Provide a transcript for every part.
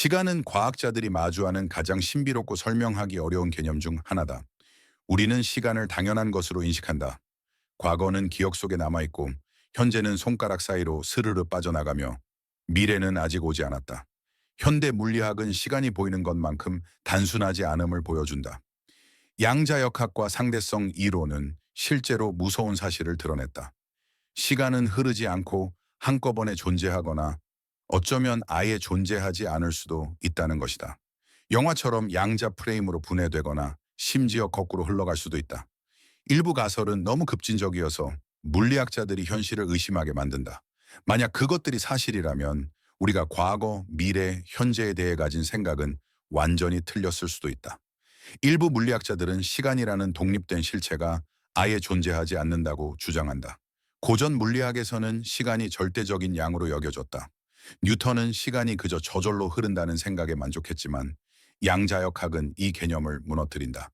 시간은 과학자들이 마주하는 가장 신비롭고 설명하기 어려운 개념 중 하나다. 우리는 시간을 당연한 것으로 인식한다. 과거는 기억 속에 남아있고 현재는 손가락 사이로 스르르 빠져나가며 미래는 아직 오지 않았다. 현대 물리학은 시간이 보이는 것만큼 단순하지 않음을 보여준다. 양자역학과 상대성 이론은 실제로 무서운 사실을 드러냈다. 시간은 흐르지 않고 한꺼번에 존재하거나 어쩌면 아예 존재하지 않을 수도 있다는 것이다. 영화처럼 양자 프레임으로 분해되거나 심지어 거꾸로 흘러갈 수도 있다. 일부 가설은 너무 급진적이어서 물리학자들이 현실을 의심하게 만든다. 만약 그것들이 사실이라면 우리가 과거, 미래, 현재에 대해 가진 생각은 완전히 틀렸을 수도 있다. 일부 물리학자들은 시간이라는 독립된 실체가 아예 존재하지 않는다고 주장한다. 고전 물리학에서는 시간이 절대적인 양으로 여겨졌다. 뉴턴은 시간이 그저 저절로 흐른다는 생각에 만족했지만 양자역학은 이 개념을 무너뜨린다.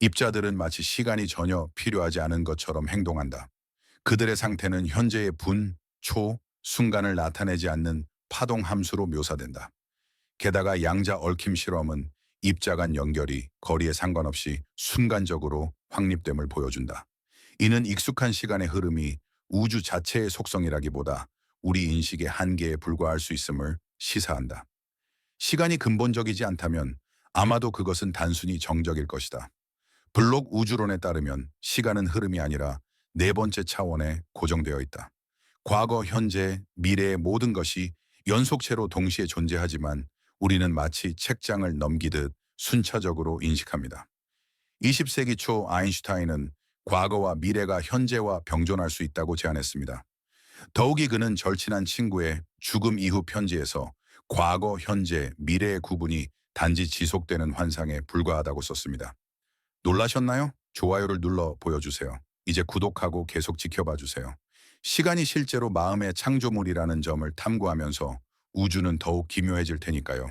입자들은 마치 시간이 전혀 필요하지 않은 것처럼 행동한다. 그들의 상태는 현재의 분, 초, 순간을 나타내지 않는 파동 함수로 묘사된다. 게다가 양자 얽힘 실험은 입자 간 연결이 거리에 상관없이 순간적으로 확립됨을 보여준다. 이는 익숙한 시간의 흐름이 우주 자체의 속성이라기보다 우리 인식의 한계에 불과할 수 있음을 시사한다. 시간이 근본적이지 않다면 아마도 그것은 단순히 정적일 것이다. 블록 우주론에 따르면 시간은 흐름이 아니라 네 번째 차원에 고정되어 있다. 과거, 현재, 미래의 모든 것이 연속체로 동시에 존재하지만 우리는 마치 책장을 넘기듯 순차적으로 인식합니다. 20세기 초 아인슈타인은 과거와 미래가 현재와 병존할 수 있다고 제안했습니다. 더욱이 그는 절친한 친구의 죽음 이후 편지에서 과거, 현재, 미래의 구분이 단지 지속되는 환상에 불과하다고 썼습니다. 놀라셨나요? 좋아요를 눌러 보여주세요. 이제 구독하고 계속 지켜봐 주세요. 시간이 실제로 마음의 창조물이라는 점을 탐구하면서 우주는 더욱 기묘해질 테니까요.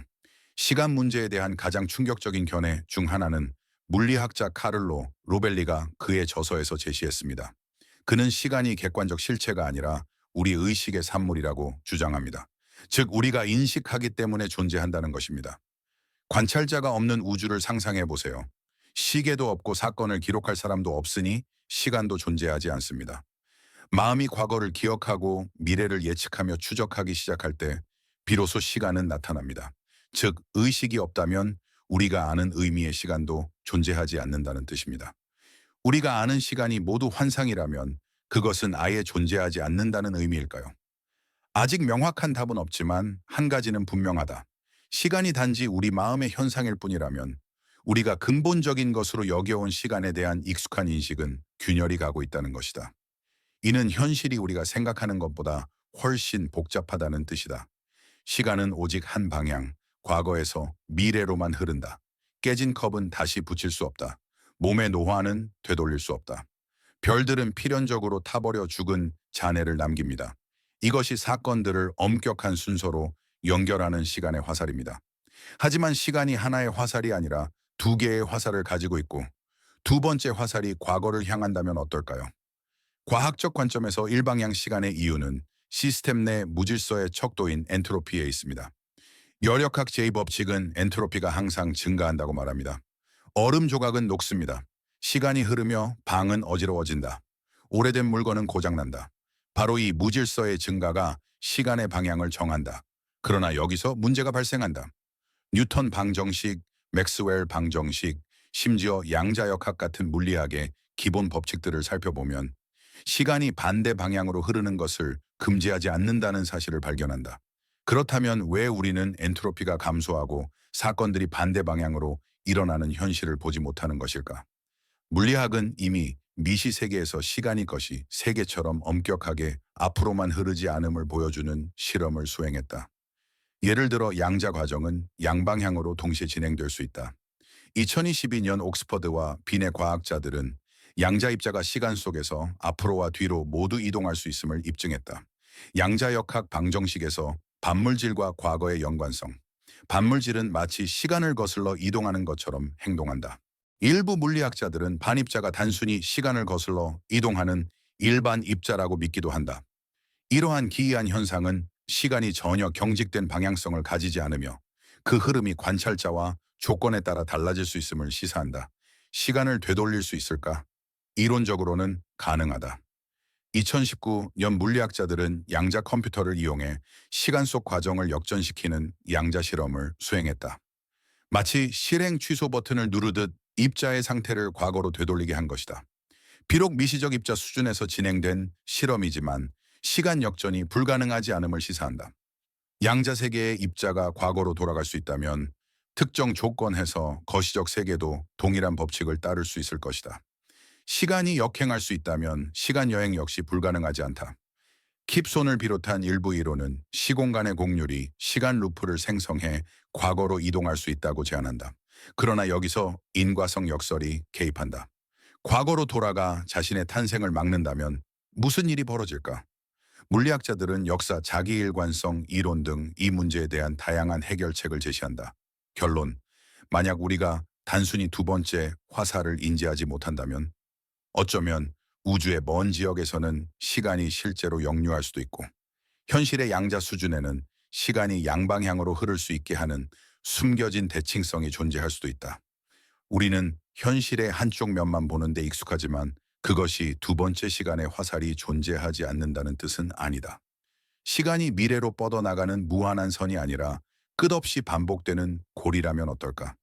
시간 문제에 대한 가장 충격적인 견해 중 하나는 물리학자 카를로 로벨리가 그의 저서에서 제시했습니다. 그는 시간이 객관적 실체가 아니라 우리 의식의 산물이라고 주장합니다. 즉 우리가 인식하기 때문에 존재한다는 것입니다. 관찰자가 없는 우주를 상상해 보세요. 시계도 없고 사건을 기록할 사람도 없으니 시간도 존재하지 않습니다. 마음이 과거를 기억하고 미래를 예측하며 추적하기 시작할 때 비로소 시간은 나타납니다. 즉 의식이 없다면 우리가 아는 의미의 시간도 존재하지 않는다는 뜻입니다. 우리가 아는 시간이 모두 환상이라면 그것은 아예 존재하지 않는다는 의미일까요? 아직 명확한 답은 없지만 한 가지는 분명하다. 시간이 단지 우리 마음의 현상일 뿐이라면 우리가 근본적인 것으로 여겨온 시간에 대한 익숙한 인식은 균열이 가고 있다는 것이다. 이는 현실이 우리가 생각하는 것보다 훨씬 복잡하다는 뜻이다. 시간은 오직 한 방향, 과거에서 미래로만 흐른다. 깨진 컵은 다시 붙일 수 없다. 몸의 노화는 되돌릴 수 없다. 별들은 필연적으로 타버려 죽은 잔해를 남깁니다. 이것이 사건들을 엄격한 순서로 연결하는 시간의 화살입니다. 하지만 시간이 하나의 화살이 아니라 두 개의 화살을 가지고 있고 두 번째 화살이 과거를 향한다면 어떨까요? 과학적 관점에서 일방향 시간의 이유는 시스템 내 무질서의 척도인 엔트로피에 있습니다. 열역학 제2법칙은 엔트로피가 항상 증가한다고 말합니다. 얼음 조각은 녹습니다. 시간이 흐르며 방은 어지러워진다. 오래된 물건은 고장난다. 바로 이 무질서의 증가가 시간의 방향을 정한다. 그러나 여기서 문제가 발생한다. 뉴턴 방정식, 맥스웰 방정식, 심지어 양자역학 같은 물리학의 기본 법칙들을 살펴보면 시간이 반대 방향으로 흐르는 것을 금지하지 않는다는 사실을 발견한다. 그렇다면 왜 우리는 엔트로피가 감소하고 사건들이 반대 방향으로 일어나는 현실을 보지 못하는 것일까? 물리학은 이미 미시 세계에서 시간이 것이 세계처럼 엄격하게 앞으로만 흐르지 않음을 보여주는 실험을 수행했다. 예를 들어 양자 과정은 양방향으로 동시에 진행될 수 있다. 2022년 옥스퍼드와 빈의 과학자들은 양자 입자가 시간 속에서 앞으로와 뒤로 모두 이동할 수 있음을 입증했다. 양자역학 방정식에서 반물질과 과거의 연관성. 반물질은 마치 시간을 거슬러 이동하는 것처럼 행동한다. 일부 물리학자들은 반입자가 단순히 시간을 거슬러 이동하는 일반 입자라고 믿기도 한다. 이러한 기이한 현상은 시간이 전혀 경직된 방향성을 가지지 않으며 그 흐름이 관찰자와 조건에 따라 달라질 수 있음을 시사한다. 시간을 되돌릴 수 있을까? 이론적으로는 가능하다. 2019년 물리학자들은 양자 컴퓨터를 이용해 시간 속 과정을 역전시키는 양자 실험을 수행했다. 마치 실행 취소 버튼을 누르듯 입자의 상태를 과거로 되돌리게 한 것이다. 비록 미시적 입자 수준에서 진행된 실험이지만 시간 역전이 불가능하지 않음을 시사한다. 양자 세계의 입자가 과거로 돌아갈 수 있다면 특정 조건에서 거시적 세계도 동일한 법칙을 따를 수 있을 것이다. 시간이 역행할 수 있다면 시간 여행 역시 불가능하지 않다. 킵손을 비롯한 일부 이론은 시공간의 곡률이 시간 루프를 생성해 과거로 이동할 수 있다고 제안한다. 그러나 여기서 인과성 역설이 개입한다. 과거로 돌아가 자신의 탄생을 막는다면 무슨 일이 벌어질까? 물리학자들은 역사 자기일관성 이론 등 이 문제에 대한 다양한 해결책을 제시한다. 결론, 만약 우리가 단순히 두 번째 화살을 인지하지 못한다면 어쩌면 우주의 먼 지역에서는 시간이 실제로 역류할 수도 있고 현실의 양자 수준에는 시간이 양방향으로 흐를 수 있게 하는 숨겨진 대칭성이 존재할 수도 있다. 우리는 현실의 한쪽 면만 보는데 익숙하지만 그것이 두 번째 시간의 화살이 존재하지 않는다는 뜻은 아니다. 시간이 미래로 뻗어나가는 무한한 선이 아니라 끝없이 반복되는 고리라면 어떨까?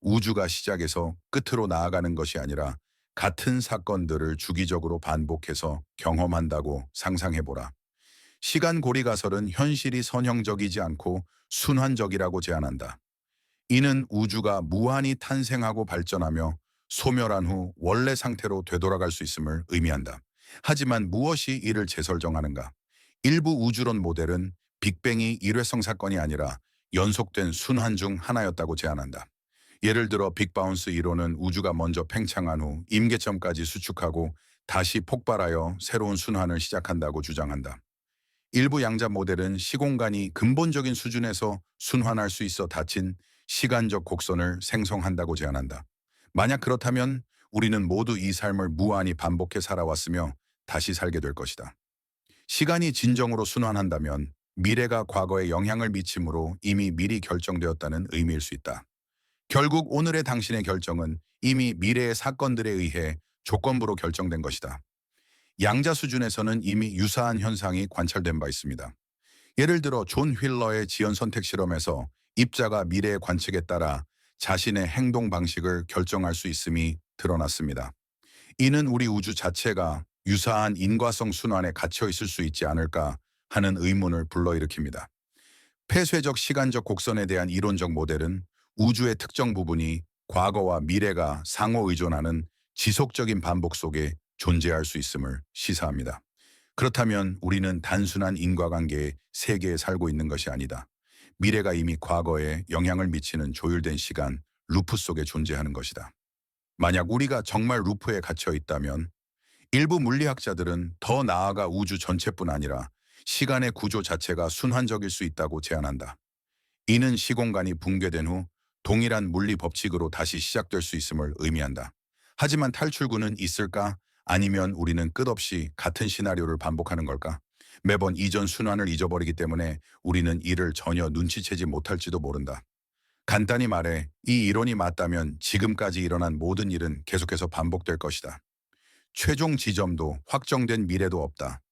우주가 시작에서 끝으로 나아가는 것이 아니라 같은 사건들을 주기적으로 반복해서 경험한다고 상상해보라. 시간 고리 가설은 현실이 선형적이지 않고 순환적이라고 제안한다. 이는 우주가 무한히 탄생하고 발전하며 소멸한 후 원래 상태로 되돌아갈 수 있음을 의미한다. 하지만 무엇이 이를 재설정하는가? 일부 우주론 모델은 빅뱅이 일회성 사건이 아니라 연속된 순환 중 하나였다고 제안한다. 예를 들어 빅바운스 이론은 우주가 먼저 팽창한 후 임계점까지 수축하고 다시 폭발하여 새로운 순환을 시작한다고 주장한다. 일부 양자 모델은 시공간이 근본적인 수준에서 순환할 수 있어 닫힌 시간적 곡선을 생성한다고 제안한다. 만약 그렇다면 우리는 모두 이 삶을 무한히 반복해 살아왔으며 다시 살게 될 것이다. 시간이 진정으로 순환한다면 미래가 과거에 영향을 미침으로 이미 미리 결정되었다는 의미일 수 있다. 결국 오늘의 당신의 결정은 이미 미래의 사건들에 의해 조건부로 결정된 것이다. 양자 수준에서는 이미 유사한 현상이 관찰된 바 있습니다. 예를 들어 존 휠러의 지연 선택 실험에서 입자가 미래의 관측에 따라 자신의 행동 방식을 결정할 수 있음이 드러났습니다. 이는 우리 우주 자체가 유사한 인과성 순환에 갇혀 있을 수 있지 않을까 하는 의문을 불러일으킵니다. 폐쇄적 시간적 곡선에 대한 이론적 모델은 우주의 특정 부분이 과거와 미래가 상호 의존하는 지속적인 반복 속에 존재할 수 있음을 시사합니다. 그렇다면 우리는 단순한 인과관계의 세계에 살고 있는 것이 아니다. 미래가 이미 과거에 영향을 미치는 조율된 시간, 루프 속에 존재하는 것이다. 만약 우리가 정말 루프에 갇혀 있다면 일부 물리학자들은 더 나아가 우주 전체뿐 아니라 시간의 구조 자체가 순환적일 수 있다고 제안한다. 이는 시공간이 붕괴된 후 동일한 물리 법칙으로 다시 시작될 수 있음을 의미한다. 하지만 탈출구는 있을까? 아니면 우리는 끝없이 같은 시나리오를 반복하는 걸까? 매번 이전 순환을 잊어버리기 때문에 우리는 이를 전혀 눈치채지 못할지도 모른다. 간단히 말해 이 이론이 맞다면 지금까지 일어난 모든 일은 계속해서 반복될 것이다. 최종 지점도 확정된 미래도 없다.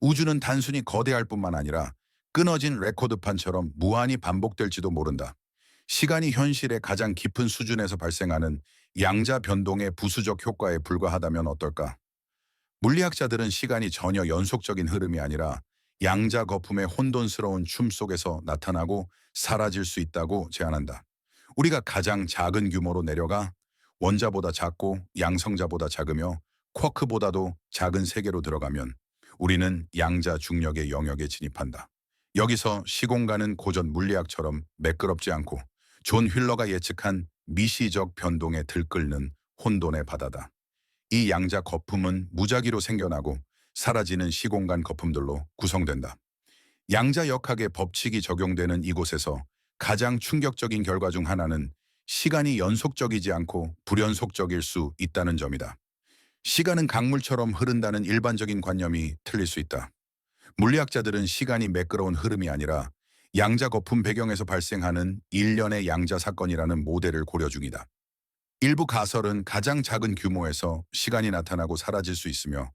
우주는 단순히 거대할 뿐만 아니라 끊어진 레코드판처럼 무한히 반복될지도 모른다. 시간이 현실의 가장 깊은 수준에서 발생하는 양자 변동의 부수적 효과에 불과하다면 어떨까? 물리학자들은 시간이 전혀 연속적인 흐름이 아니라 양자 거품의 혼돈스러운 춤 속에서 나타나고 사라질 수 있다고 제안한다. 우리가 가장 작은 규모로 내려가 원자보다 작고 양성자보다 작으며 쿼크보다도 작은 세계로 들어가면 우리는 양자 중력의 영역에 진입한다. 여기서 시공간은 고전 물리학처럼 매끄럽지 않고 존 휠러가 예측한 미시적 변동에 들끓는 혼돈의 바다다. 이 양자 거품은 무작위로 생겨나고 사라지는 시공간 거품들로 구성된다. 양자 역학의 법칙이 적용되는 이곳에서 가장 충격적인 결과 중 하나는 시간이 연속적이지 않고 불연속적일 수 있다는 점이다. 시간은 강물처럼 흐른다는 일반적인 관념이 틀릴 수 있다. 물리학자들은 시간이 매끄러운 흐름이 아니라 양자 거품 배경에서 발생하는 일련의 양자 사건이라는 모델을 고려 중이다. 일부 가설은 가장 작은 규모에서 시간이 나타나고 사라질 수 있으며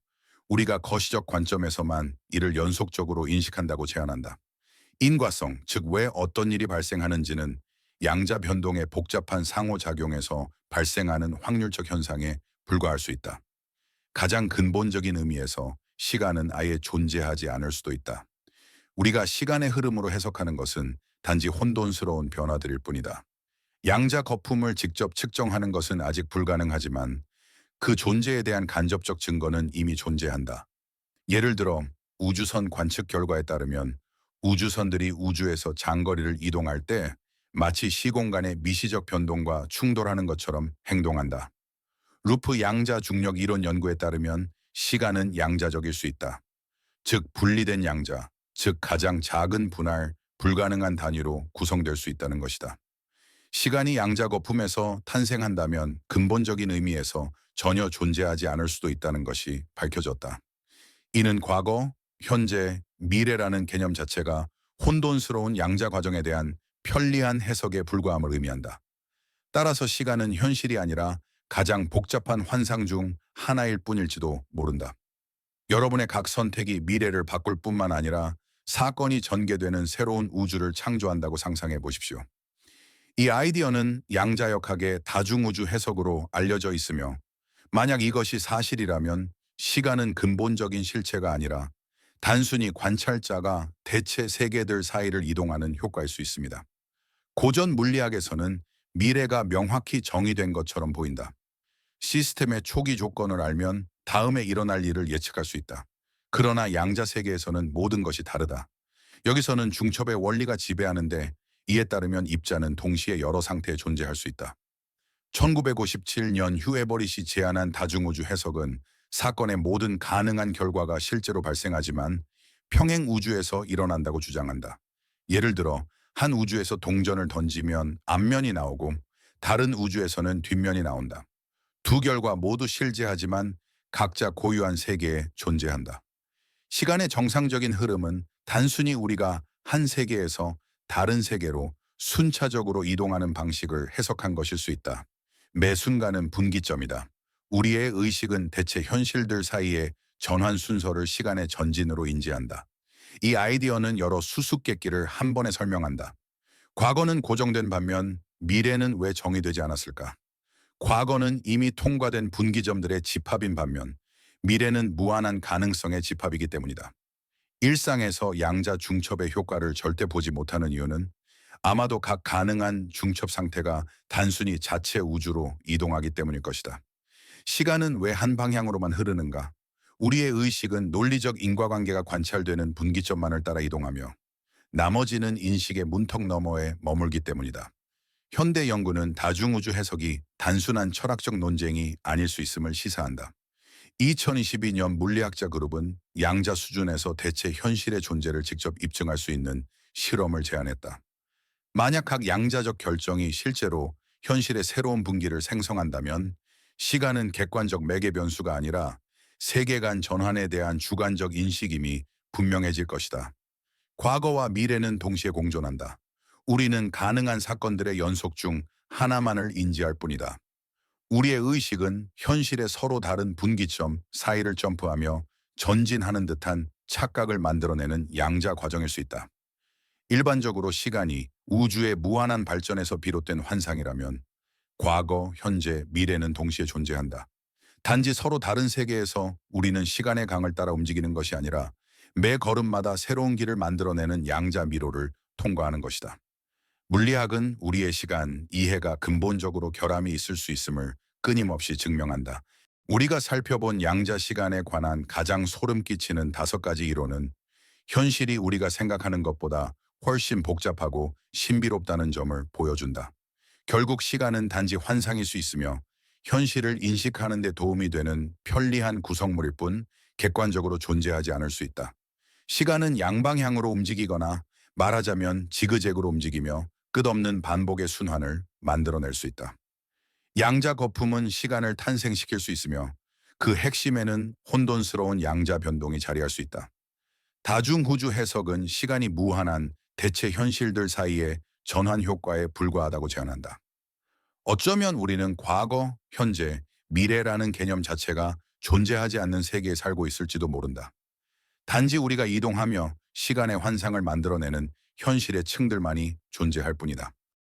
우리가 거시적 관점에서만 이를 연속적으로 인식한다고 제안한다. 인과성, 즉 왜 어떤 일이 발생하는지는 양자 변동의 복잡한 상호작용에서 발생하는 확률적 현상에 불과할 수 있다. 가장 근본적인 의미에서 시간은 아예 존재하지 않을 수도 있다. 우리가 시간의 흐름으로 해석하는 것은 단지 혼돈스러운 변화들일 뿐이다. 양자 거품을 직접 측정하는 것은 아직 불가능하지만 그 존재에 대한 간접적 증거는 이미 존재한다. 예를 들어 우주선 관측 결과에 따르면 우주선들이 우주에서 장거리를 이동할 때 마치 시공간의 미시적 변동과 충돌하는 것처럼 행동한다. 루프 양자 중력 이론 연구에 따르면 시간은 양자적일 수 있다. 즉 분리된 양자, 즉 가장 작은 분할, 불가능한 단위로 구성될 수 있다는 것이다. 시간이 양자 거품에서 탄생한다면 근본적인 의미에서 전혀 존재하지 않을 수도 있다는 것이 밝혀졌다. 이는 과거, 현재, 미래라는 개념 자체가 혼돈스러운 양자 과정에 대한 편리한 해석에 불과함을 의미한다. 따라서 시간은 현실이 아니라 가장 복잡한 환상 중 하나일 뿐일지도 모른다. 여러분의 각 선택이 미래를 바꿀 뿐만 아니라 사건이 전개되는 새로운 우주를 창조한다고 상상해 보십시오. 이 아이디어는 양자역학의 다중우주 해석으로 알려져 있으며 만약 이것이 사실이라면 시간은 근본적인 실체가 아니라 단순히 관찰자가 대체 세계들 사이를 이동하는 효과일 수 있습니다. 고전 물리학에서는 미래가 명확히 정의된 것처럼 보인다. 시스템의 초기 조건을 알면 다음에 일어날 일을 예측할 수 있다. 그러나 양자 세계에서는 모든 것이 다르다. 여기서는 중첩의 원리가 지배하는데 이에 따르면 입자는 동시에 여러 상태에 존재할 수 있다. 1957년 휴에버릿이 제안한 다중우주 해석은 사건의 모든 가능한 결과가 실제로 발생하지만 평행 우주에서 일어난다고 주장한다. 예를 들어 한 우주에서 동전을 던지면 앞면이 나오고 다른 우주에서는 뒷면이 나온다. 두 결과 모두 실제하지만 각자 고유한 세계에 존재한다. 시간의 정상적인 흐름은 단순히 우리가 한 세계에서 다른 세계로 순차적으로 이동하는 방식을 해석한 것일 수 있다. 매 순간은 분기점이다. 우리의 의식은 대체 현실들 사이의 전환 순서를 시간의 전진으로 인지한다. 이 아이디어는 여러 수수께끼를 한 번에 설명한다. 과거는 고정된 반면 미래는 왜 정의되지 않았을까? 과거는 이미 통과된 분기점들의 집합인 반면 미래는 무한한 가능성의 집합이기 때문이다. 일상에서 양자 중첩의 효과를 절대 보지 못하는 이유는 아마도 각 가능한 중첩 상태가 단순히 자체 우주로 이동하기 때문일 것이다. 시간은 왜 한 방향으로만 흐르는가? 우리의 의식은 논리적 인과관계가 관찰되는 분기점만을 따라 이동하며 나머지는 인식의 문턱 너머에 머물기 때문이다. 현대 연구는 다중우주 해석이 단순한 철학적 논쟁이 아닐 수 있음을 시사한다. 2022년 물리학자 그룹은 양자 수준에서 대체 현실의 존재를 직접 입증할 수 있는 실험을 제안했다. 만약 각 양자적 결정이 실제로 현실의 새로운 분기를 생성한다면 시간은 객관적 매개 변수가 아니라 세계관 전환에 대한 주관적 인식임이 분명해질 것이다. 과거와 미래는 동시에 공존한다. 우리는 가능한 사건들의 연속 중 하나만을 인지할 뿐이다. 우리의 의식은 현실의 서로 다른 분기점 사이를 점프하며 전진하는 듯한 착각을 만들어내는 양자 과정일 수 있다. 일반적으로 시간이 우주의 무한한 발전에서 비롯된 환상이라면 과거, 현재, 미래는 동시에 존재한다. 단지 서로 다른 세계에서 우리는 시간의 강을 따라 움직이는 것이 아니라 매 걸음마다 새로운 길을 만들어내는 양자 미로를 통과하는 것이다. 물리학은 우리의 시간, 이해가 근본적으로 결함이 있을 수 있음을 끊임없이 증명한다. 우리가 살펴본 양자 시간에 관한 가장 소름 끼치는 다섯 가지 이론은 현실이 우리가 생각하는 것보다 훨씬 복잡하고 신비롭다는 점을 보여준다. 결국 시간은 단지 환상일 수 있으며 현실을 인식하는 데 도움이 되는 편리한 구성물일 뿐 객관적으로 존재하지 않을 수 있다. 시간은 양방향으로 움직이거나 말하자면 지그재그로 움직이며 끝없는 반복의 순환을 만들어낼 수 있다. 양자 거품은 시간을 탄생시킬 수 있으며 그 핵심에는 혼돈스러운 양자 변동이 자리할 수 있다. 다중우주 해석은 시간이 무한한 대체 현실들 사이의 전환 효과에 불과하다고 제안한다. 어쩌면 우리는 과거, 현재, 미래라는 개념 자체가 존재하지 않는 세계에 살고 있을지도 모른다. 단지 우리가 이동하며 시간의 환상을 만들어내는 현실의 층들만이 존재할 뿐이다.